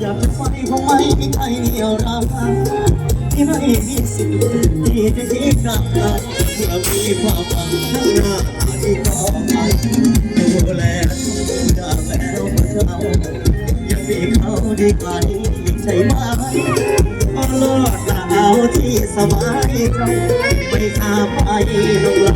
อยากจะไปคงไม่มีใครเหนี่ยวรั้งที่ไม่มีสิทธิ์ที่จะคิดกลับมาเมื่อมีความหวังข้างหน้าที่ขอไปดูแลจากแล้วเมื่อเรายังมีเขาดีกว่านี้ใช่ไหมก็เลิกเอาที่สบายใจไม่ขาไปลงลัง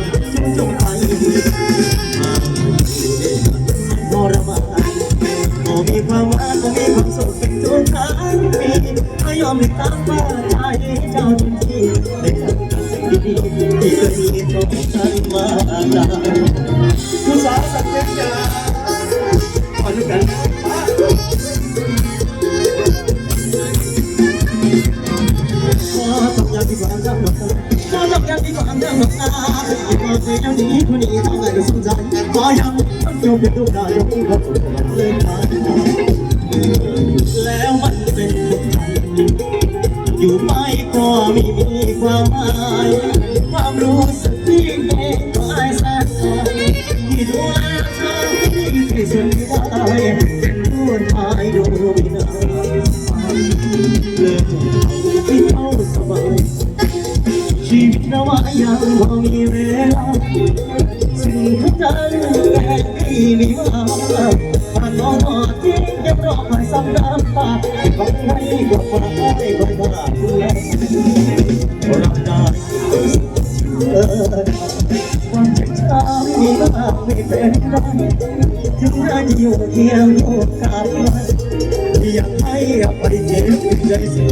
ดีที่เคยมีต่อฉันมานานผู้สาวสักเล็กจ้าขอดูกันขอต้องอยากที่ความรักหมอต้องอยากที่ความรักหมดตาขอเสียงนี้คนนี้ทำไมก็สนใจขอยังต้องยอมเป็นลูกได้ยกมือขอสุดเลยนะแล้ว อยู่ไปก็ไม่มีความหมายความรู้สึกที่เองก็ไอ้แสนสายที่ดูแลเธอที่ที่สุดที่ได้เป็นผู้ชายดูไม่ได้เลิกที่เขาสบายชีวิตเรายังพอมีเวลาสิ่งที่เธอแค่ที่มีมาผ่านมองมาที่ยังรอคอยซ้ำน้ำตาฟังให้กว่าฟ้าให้กว่า ถึงได้อยู่เคียงโอกาสมันอยากให้อภัยเจ็บใจเสีย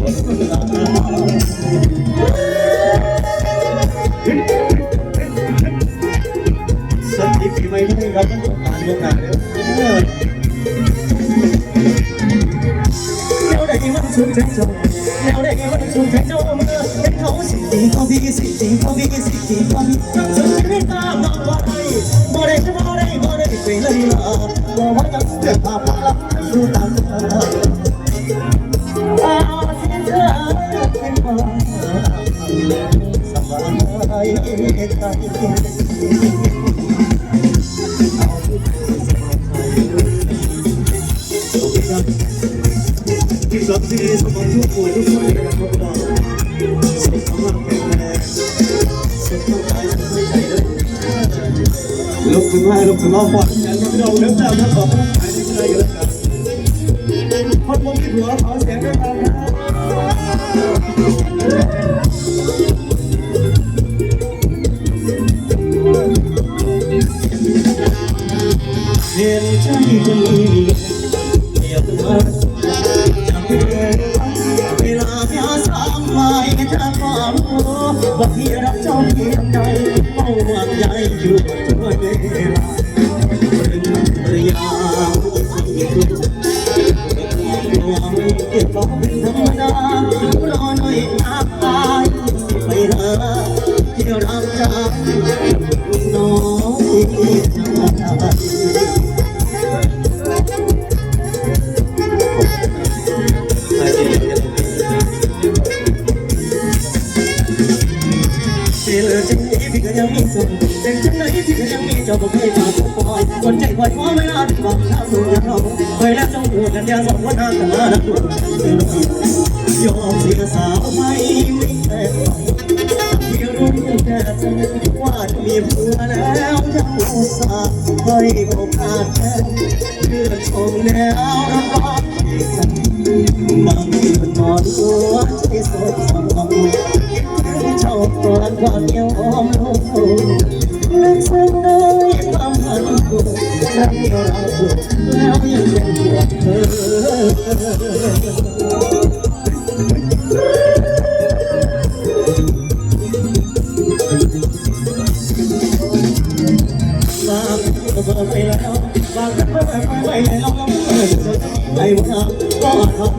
สติปีใหม่นี้เราต้องผ่านวงการแล้วแล้วได้มันสุดใจจงแล้วได้มันสุดใจจงเมื่อเห็นเขาสิ่งดีเขาพี่สิ่งดีเขาพี่สิ่งดีเขาพี่สุดชีวิตตามน้องว่า ลักษณ์ดูตามเธออาเสียเธอเป็นความสบายใจที่สักที่สมองทุกคนทุกคนนะครับเราสุขภาพแข็งแรงสุขภาพใจไม่ใจเลยลุกขึ้นมาลุกขึ้นมาฟอดกันเราเริ่มแล้วนะขอให้หายใจกันแล้วกัน คนมองที่หัวขอเสียงด้วยกันนะเห็นใจคนนี้เดียวกันเวลาที่อาสามไม่จะความรู้ว่าพี่รักเจ้าเพียงใดเฝ้าหวังใยอยู่ทุกเวลาเระยะที่ ลยจังนี้พี่ก็ยังมีส่วนเด็กจังไหนพี่ก็ยังมีเจ้าบ่เคยมาปล่อยคนใจคอยฟ้อเวลาที่บอกทางดูอย่างเราเคยแล้วจ้องหัวกันยาสองวันนานกันมาดักดูยอมเสียสาวไม่ไม่แค่ที่รู้แค่เธอว่ามีผัวแล้วจะอุตส่าห์ให้โอกาสแค่เพื่อชมแนวระบาดบางทีมันนอนตัวใจสดสมองช อบตอนก่อนเดียวหอมลงลึกซึ้งในความพันผูกรักเ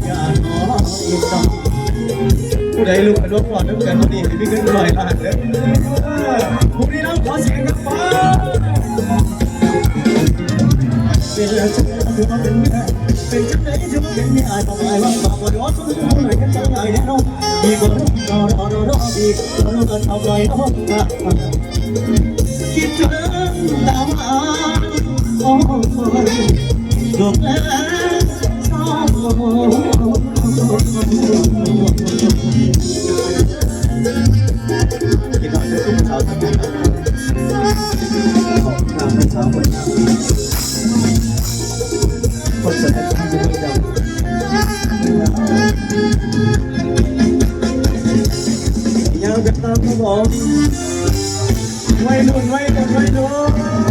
ผู้ใดลูกกระโดดก่อนน้ำกันพอดีให้พี่ขึ้นลอยล้านเด้อพรุ่งนี้น้องขอเสียงกับฟ้าเป็นแล้วฉันถือว่าเป็นแม่เป็นจังไหนถือว่าเป็นแม่อายบอกอายว่าฝากว่าร้อนต้องรู้หน่อยกันจังไหนแน่นอนดีกว่ารอรอรอรอดีรอรอกันเอาเลยน้องคิดถึงตามหาโอ้ยดวงแล้ชอบ Wait on, wait on, wait on.